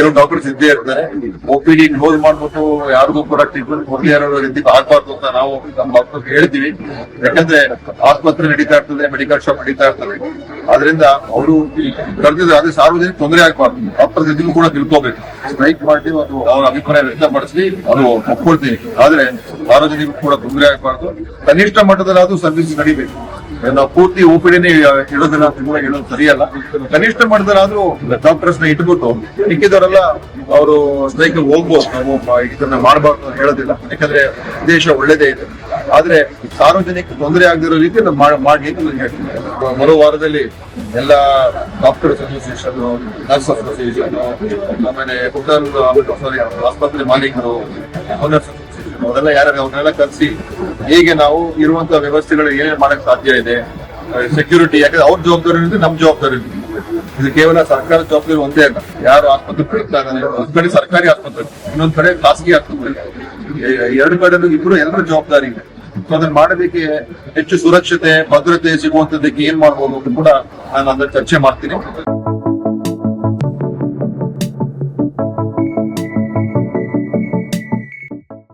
ಕೆಲವು ಡಾಕ್ಟರ್ಸ್ ಇದ್ದೇ ಇರ್ತಾರೆ ಒಪಿಡಿ ಕ್ಲೋಸ್ ಮಾಡ್ಬಿಟ್ಟು ಯಾರಿಗೂ ಕೂಡ ಟ್ರೀಟ್ಮೆಂಟ್ ಕೊಡದೇ ಇರೋ ರೀತಿ ಆಗ್ಬಾರ್ದು ಅಂತ ನಾವು ನಮ್ಮ ಡಾಕ್ಟರ್ ಹೇಳ್ತೀವಿ. ಯಾಕಂದ್ರೆ ಆಸ್ಪತ್ರೆ ನಡೀತಾ ಇರ್ತದೆ ಮೆಡಿಕಲ್ ಶಾಪ್ ನಡೀತಾ ಇರ್ತದೆ. ಅದರಿಂದ ಅವರು ಕರೆದಿದ್ರೆ ಅದೇ ಸಾರ್ವಜನಿಕ ತೊಂದರೆ ಆಗ್ಬಾರ್ದು. ಡಾಕ್ಟರ್ ಜೊತೆಗೂ ಕೂಡ ತಿಳ್ಕೋಬೇಕು. ಸ್ಟ್ರೈಕ್ ಮಾಡಿ ಅದು ಅವ್ರ ಅಭಿಪ್ರಾಯ ವ್ಯಕ್ತಪಡಿಸಿ ಅದು ಒಪ್ಕೊಳ್ತೀನಿ. ಆದ್ರೆ ಸಾರ್ವಜನಿಕರು ಕೂಡ ತೊಂದರೆ ಆಗ್ಬಾರ್ದು. ಕನಿಷ್ಠ ಮಟ್ಟದಲ್ಲಿ ಅದು ಸರ್ವಿಸ್ ನಡಿಬೇಕು. ಪೂರ್ತಿ ಓಪಿಡಿನೇ ಇಡೋದಿಲ್ಲ ತಿಂಗಳಿಗೆ ಕೂಡ ಹೇಳೋದು ಸರಿಯಲ್ಲ. ಕನಿಷ್ಠ ಮಟ್ಟದಲ್ಲಾದ್ರೂ ಡಾಕ್ಟರ್ಸ್ನ ಇಟ್ಬಿಟ್ಟು ಮಿಕ್ಕಿದವರೆಲ್ಲ ಅವರು ಸ್ಟ್ರೈಕ್ ಹೋಗ್ಬೋದು. ನಾವು ಇದನ್ನ ಮಾಡಬಾರ್ದು ಹೇಳೋದಿಲ್ಲ. ಯಾಕಂದ್ರೆ ದೇಶ ಒಳ್ಳೇದೇ ಇದೆ. ಆದ್ರೆ ಸಾರ್ವಜನಿಕ ತೊಂದರೆ ಆಗದಿರೋ ರೀತಿ ಮಾಡಿ ಹೇಳ್ತೀನಿ. ಬರೋ ವಾರದಲ್ಲಿ ಎಲ್ಲ ಡಾಕ್ಟರ್ಸ್ ಅಸೋಸಿಯೇಷನ್ ನರ್ಸ್ ಅಸೋಸಿಯೇಷನ್ ಆಮೇಲೆ ಆಸ್ಪತ್ರೆ ಮಾಲೀಕರು ಓನರ್ಸ್ ಅವರೆಲ್ಲ ಯಾರು ಅವ್ರನ್ನೆಲ್ಲ ಕರೆಸಿ, ಹೇಗೆ ನಾವು ಇರುವಂತ ವ್ಯವಸ್ಥೆಗಳು ಏನೇನು ಮಾಡಕ್ ಸಾಧ್ಯ ಇದೆ ಸೆಕ್ಯೂರಿಟಿ ಯಾಕಂದ್ರೆ ಅವ್ರ ಜವಾಬ್ದಾರಿ ಇರುತ್ತೆ ನಮ್ ಜವಾಬ್ದಾರಿ ಇದು. ಕೇವಲ ಸರ್ಕಾರದ ಜವಾಬ್ದಾರಿ ಒಂದೇ ಅಲ್ಲ. ಯಾರು ಆಸ್ಪತ್ರೆ ಇದ್ದಾರೆ ಒಂದ್ ಕಡೆ ಸರ್ಕಾರಿ ಆಸ್ಪತ್ರೆ, ಇನ್ನೊಂದ್ ಕಡೆ ಖಾಸಗಿ ಆಸ್ಪತ್ರೆ. ಎರಡು ಕಡೆ ಇಬ್ರು ಎಲ್ಲರ ಜವಾಬ್ದಾರಿ ಇದೆ. ಸೊ ಅದನ್ನ ಮಾಡೋದಕ್ಕೆ ಹೆಚ್ಚು ಸುರಕ್ಷತೆ, ಭದ್ರತೆ ಸಿಗುವಂತದಕ್ಕೆ ಏನ್ ಮಾಡ್ಬೋದು ಅಂತ ಕೂಡ ನಾನು ಅದನ್ನ ಚರ್ಚೆ ಮಾಡ್ತೀನಿ.